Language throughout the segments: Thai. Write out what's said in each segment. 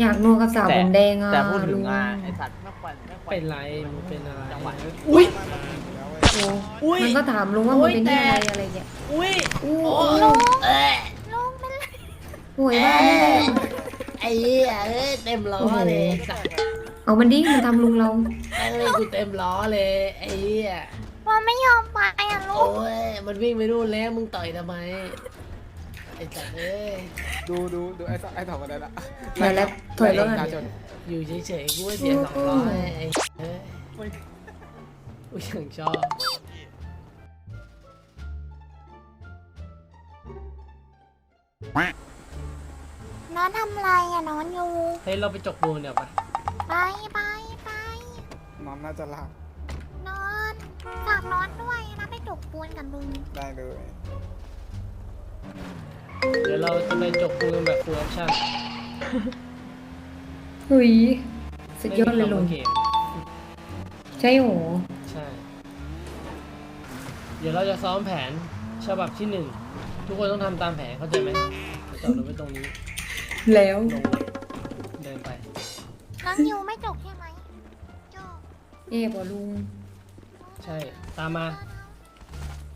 อยากนัวกับสาวแต่ผมแดงอะแต่พูดถึลุงงอะไอสัตว์ไม่ควรไม่ควรเป็นไรมึงเป็นอะไรจังหวะอุ้ยโอ้อุ้ยมันก็ถามลุงว่ามึงเป็นโอ๊ที่ยอะไรแต่อะไรแกอุ้ยอู้โอ้อู้เอ้ยโวยว่านี่แหละไอ้เหี้ยเอ้ยเต็มล้อเลยสัตว์เอามันดิมันทำลุงเราแม่งเลยกูเต็มล้อเลยไอ้เหี้ยมันไม่ยอมไปอะลูโอ้กยมันวิ่งไปนู่นแล้วมึงต่อยทำไม ไอ้จัดเอ้ยดูดูดูไอ้สไอ้สองคนนั้นอะถอยแล้วถอยแล้วปอะระชาชนอยู่เฉยๆกูว่าเสียสองร้อยไอ้เอ้ยอุ้ยอย่างชอบนอนทำอะไรอะนอนอยู่ เฮ้ยเราไปจกปูนเดี๋ยวปะไปไปไปน้องน่าจะหลับนอนฝากนอนด้วยนะไปจกปูนกับลุงได้เลย เดี๋ยวเราจะไปจกปูนกันแบบฟูลออปชั่นเฮ้ยสุดยอดเลยลุงไม่มีคำว่าเกมใช่โหใช่ เดี๋ยวเราจะซ้อมแผนฉบับที่หนึ่งทุกคนต้องทำตามแผนเข้าใจไหมจอดรถไว้ตรงนี้แล้วลงรถเดินไปน้องยูไม่จกใช่ไหมจกเอ๊ะบอกลุง ใช่ ตามมา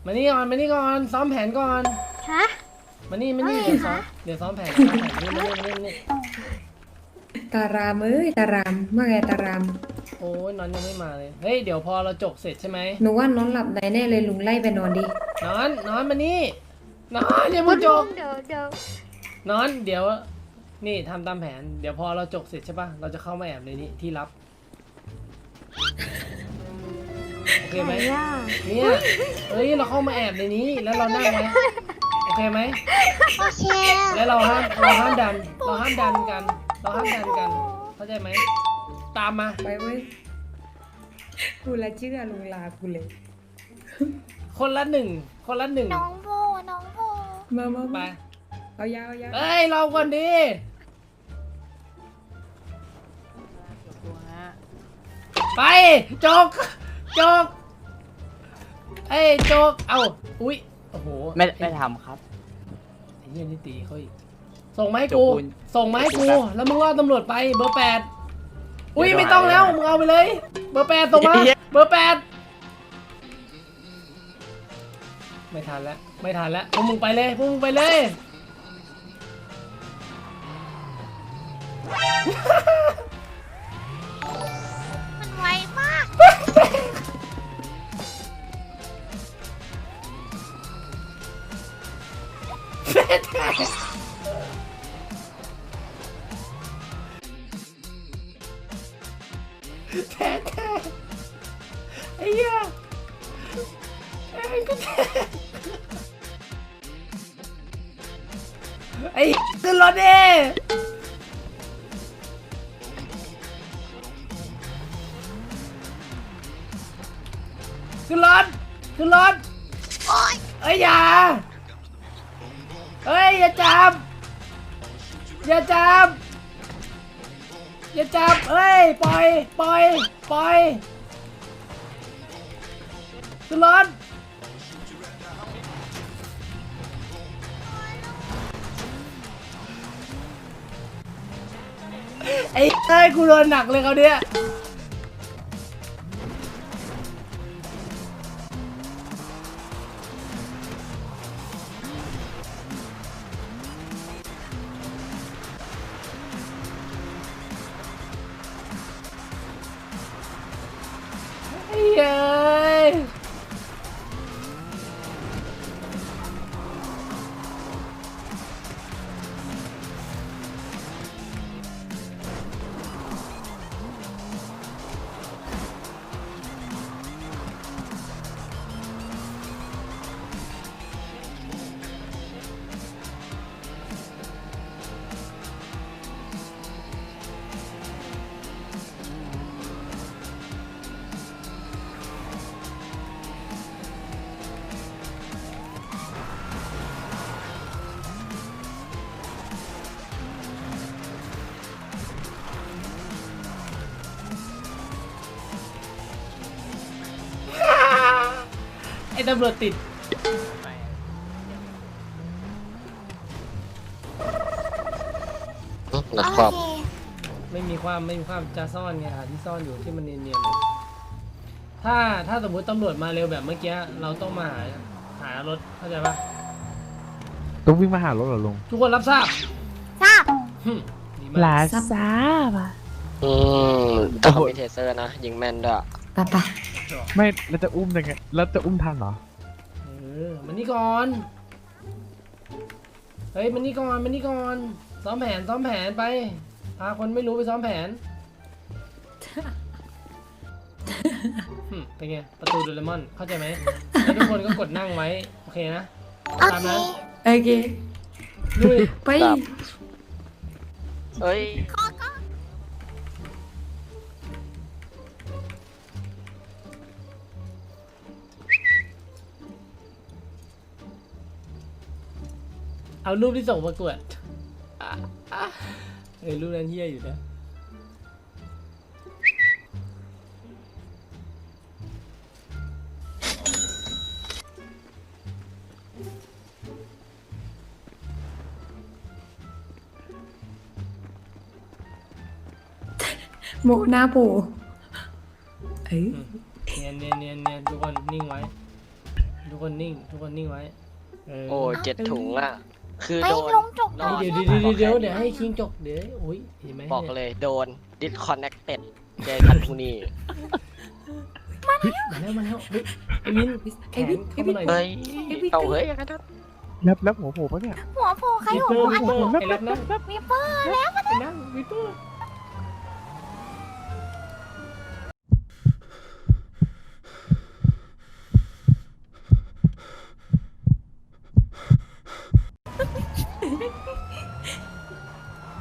มานี่ก่อน มานี่ก่อน ซ้อมแผนก่อน ฮะ มานี่มานี่เฮ้เดี๋ยยวซ้อมฮะเดี๋ยวซ้อมแผนซ้อมแผนนี่มานี่มานี่มานี่ตารามเอ้ยตารามเมื่อไงตาราม โอ้ยนอนยังไม่มาเลยเฮ้ยเดี๋ยวพอเราจกเสร็จใช่ไหมหนูว่านอนหลับในแน่เลยลุงไล่ไปนอนดินอนนอนมานี่นอนอย่ามาจกเดี๋ยวเดี๋ยวนอนเดี๋ยว นี่ทำตามแผน เดี๋ยวพอเราจกเสร็จใช่ปะเราจะเข้ามาแอบในนี้ที่ลับโอเคไหมย่าเนี่ยเฮ้ยเราเข้ามาแอบในนี้แล้วเรานั่งไว้ โอเคไหมโอเคแล้วเราห้ามเราห้ามดัน เราห้ามดันกัน เราห้ามดันกัน เข้าใจไหม ตามมาไปเว้ยกูละเชื่อลุงลากูเลย คนละหนึ่ง คนละหนึ่งน้องโบน้องโบมามาไปมาเอายาวเอายาวเอ้ยเราก่อนดี ไปจกจกเอ้ยจก เอ้าอุ้ย โอ้โหไม่อ้ไม่ทำครับ ไอ้เหี้ยนี่ตีเขาอีก ส่งมาให้จกกูปูนส่งมาให้กูจกครับแล้วมึงล่อตำรวจไปเบอร์แปดอุ้ยเดี๋ยวไม่ต้องแล้ว หาเลยมึงเอาไปเลย เบอร์แปดส่งมาเหี้ยเบอร์แปดไม่ทันแล้ว ไม่ทันแล้วพวกมึงไปเลยพวกมึงไปเลยมั แท้แท้ไอ้เหี้ยไอ้กูแท้ไอ้ขึ้นรถดิขึ้นรถขึ้นรถโอ๊ยเอ้ยอย่า เอ้ยอย่าจับ อย่าจับ อย่าจับเอ้ยปล่อยปล่อยปล่อยขึ้นรถไอ้เอ้ยกูโดนหนักเลยเขาเนี่ย อ้ ตำรวจติดโอเคไม่มีความไม่มีความจะซ่อนไงหาที่ซ่อนอยู่ที่มันเนียนๆอะถ้าถ้าสมมุติตำรวจมาเร็วแบบเมื่อกี้เราต้องมาหาหารถเข้าใจปะต้องวิ่งมาหารถเหรอลุงทุกคนรับทราบทราบหึ่มดีมากลาซับซาบะอืมแต่เขามีเทเซอร์นะ ยิงแม่นด้วยปะปะ ไม่แล้วจะอุ้มยังไงแล้วจะอุ้มทันเหรอเออมันนี่ก่อน เฮ้ยมันนี่ก่อนมันนี่ก่อน ซ้อมแผนซ้อมแผนไป พาคนไม่รู้ไปซ้อมแผนหึ่มเป็นไง ประตูโดเรมอน เข้าใจไหมแล้วทุกคนก็กดนั่งไว้ โอเคนะ โอตามเคนั้นโอเคลุยไป ครับ เอ้ยขอ เอารูปที่ส่งประกวดอะอะเออรูปนั้นเฮี้ยอยู่นะโมหน้าปูเอ้ยเนียนเนียนเนียนเนียนทุกคนนิ่งไว้ ทุกคนนิ่ง ทุกคนนิ่งไว้เโอ้เจ็ดถุงอะ คือให้โดนลุงจุกรอเดี๋ยวเดี๋ยวเดี๋ยวเดี๋ยวเดี๋ยวให้คิงจกเดี๋ยวอุ้ยเห็นไหมบอกนี่เลยโดน disconnected เจอกันพรุ่งนี้ มาแล้วมาแล้วเฮ้ยไอ้มินแขไอ้นบิ๊กเข้ามาหน่อยเฮ้ยเอาเฮ้ยอย่างนั้นนะแล้วแล้วหัวโผล่ปะเนี่ยหัวโผล่ใครวิปหัเปวอร์โผล่วิปเปอร์ไอ้รับนะวิปเปอร์แล้ว ไอ้นั่งวิปเปอร์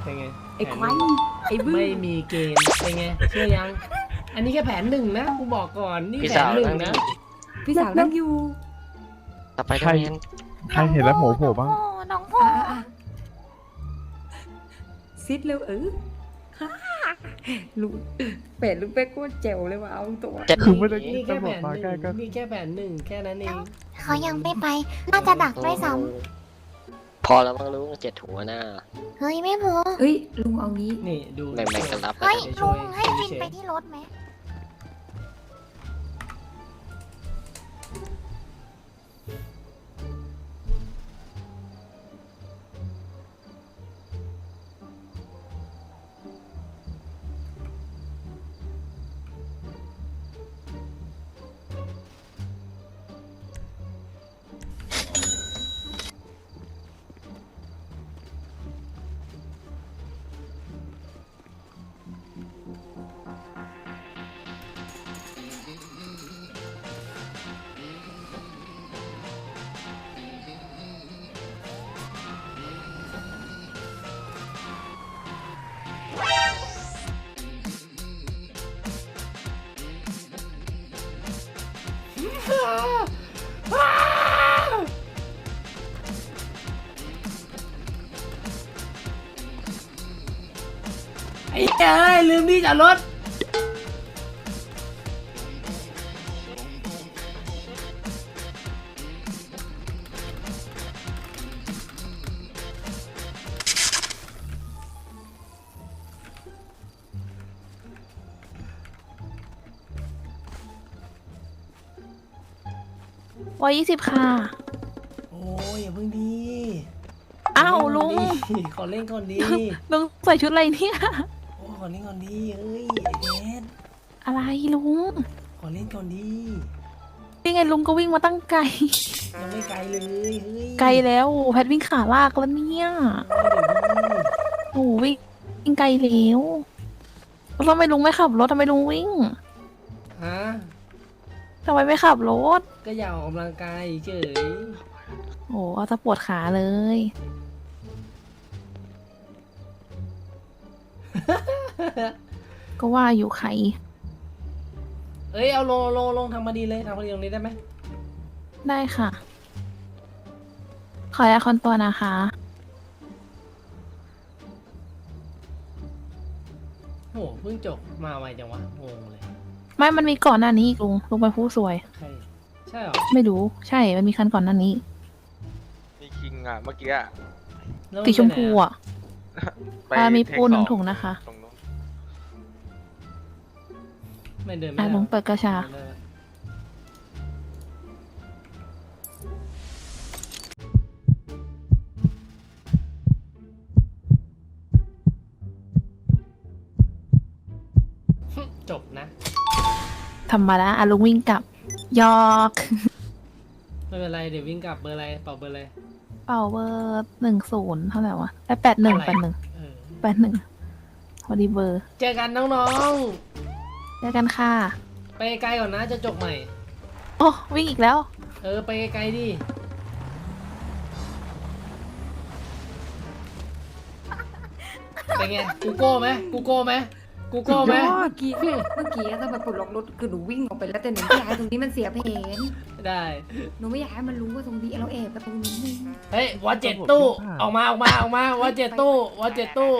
เป็นไงไอ้แผนควันไอ้บื้อไม่มีเกณฑ์เป็นไงเชื่อยัง อันนี้แค่แผนหนึ่งนะกูบอกก่อนนี่พี่แผสานวหนึ่งนั่งนะนี่พี่สาวนั่งอยู่ต่อไปต้องเรียนใครเห็นแล้วหัวโผล่บ้าง น้องโผล่อะอะอะซิดเร็วเออฮ่าลุงเป็ดลุงเป็ดโคตรเจ๋วเลยว่ะเอาตัวเจ็ดคือไม่ได้นี่แค่แผนตำรวจมาหใกล้นึ่งก็ นี่แค่แผนหนึ่งแค่นั้นเองเขายังไม่ไป น่าจะดักด้วยซ้ พอแล้วมั้งลุงเจ็ดถุงอะหน้าำเฮ้ยไม่พอเฮ้ยลุงเอางี้ นี่ดูแบ่งๆกันรับเฮ้ยดี๋วช่ลุวยงให้วินเฉยไปที่รถไหม ไอ้เอ้ยลืมที่จอดรถร้อยยี่สิบค่ะ โอ้ยอย่าเพิ่งดีอ้าวลุง ขอเล่นก่อนดี ลุงใส่ชุดอะไรเนี่ยโอ้ขอเล่นก่อนดีเอ้ยไอ้เดนอะไรลุงขอเล่นก่อนดีนี่ไงลุงก็วิ่งมาตั้งไกล ยังไม่ไกลเลยเฮ้ยไกลแล้วแพทวิ่งขาลากแล้วเนี่ยโอ้ยเดี๋ยวดีโอ้โหวิ่งวิ่งไกลแล้วแล้วทำไมลุงไม่ขับรถทำไมลุงวิ่งฮะทำไมไม่ขับรถก็อยากออกกำลังกายเฉยโอ้เอาจะปวดขาเลย ก็ว่าอยู่ใคร เอ้ยเอาลงลงลงทำมาดีเลยทำมาดีตรงนี้ได้ไหมได้ค่ะ ขออยาคอนตัวนะคะโอ้โหเพิ่งจบมาไวจังวะงงเลยไม่มันมีก่อนหน้านี้อีกลุงลุงเป็นผู้สวย ใครใช่เหรอไม่รู้ ใช่มันมีคันก่อนหน้านี้มีคิงอะเมื่อกี้อะแล้วนสีชมไปไหนพูอะอะ ไปอ่ามีเทคปูหนึ่งสอถุงนะคะ ตรง ไม่เดินไม่อะได้ลุงเปิดกระชา เดินไม่ได้จบนะ ธรรมดาอะลุงวิ่งกลับ ยอกไม่เป็นไร เดี๋ยววิ่งกลับเบอร์อะไรเป่าเบอร์อะไร เป่าเบอร์หนึ่งศูนย์เท่าไหร่วะไอ้แปดหนึ่งอะไร แปดหนึ่งเออ แปดหนึ่งพอดีเบอร์ เจอกันน้องเจอกันค่ะๆไปไกลก่อนนะจะจบใหม่ โอ้วิ่งอีกแล้ว เออ ไปไกลๆดิเป็นไงกูโก้ไหมกูโก้ไหมกูโก้ไหมเมื่อกี้เมื่อกี้ถ้ามันปลดล็อกรถคือหนูวิ่งออกไปแล้วแต่หนูไม่อยากให้ตรงนี้มันเสียเพนได้หนูไม่อยากให้มันรู้ว่าตรงนี้เราแอบกันตรงนี้เฮ้ยวัดเจ็ดตู้ออกมาออกมาออกมาวัดเจ็ดตู้วัดเจ็ดตู้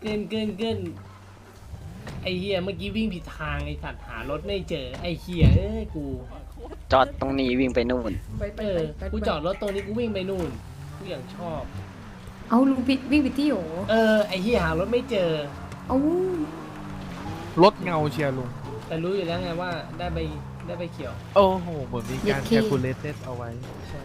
เกินเกินเกินไอเฮียเมื่อกี้วิ่งผิดทางไอสัตว์หารถไม่เจอไอเฮียเอ้ยกูจอดตรงนี้วิ่งไปนู่น ไปไปเอไปอไปกูจอดรถตรงนี้กูวิ่งไปนู่นกูอย่างชอบ เอาลุงผิดวิ่งผิดที่โหเออไอเฮียหารถไม่เจอ เอารถเงาเชียร์ลุง แต่รู้อยู่แล้วไงว่าได้ใบได้ใบเขียว โอ้โหเหมือนมีการแคลคูลเลตเอาไว้ ใช่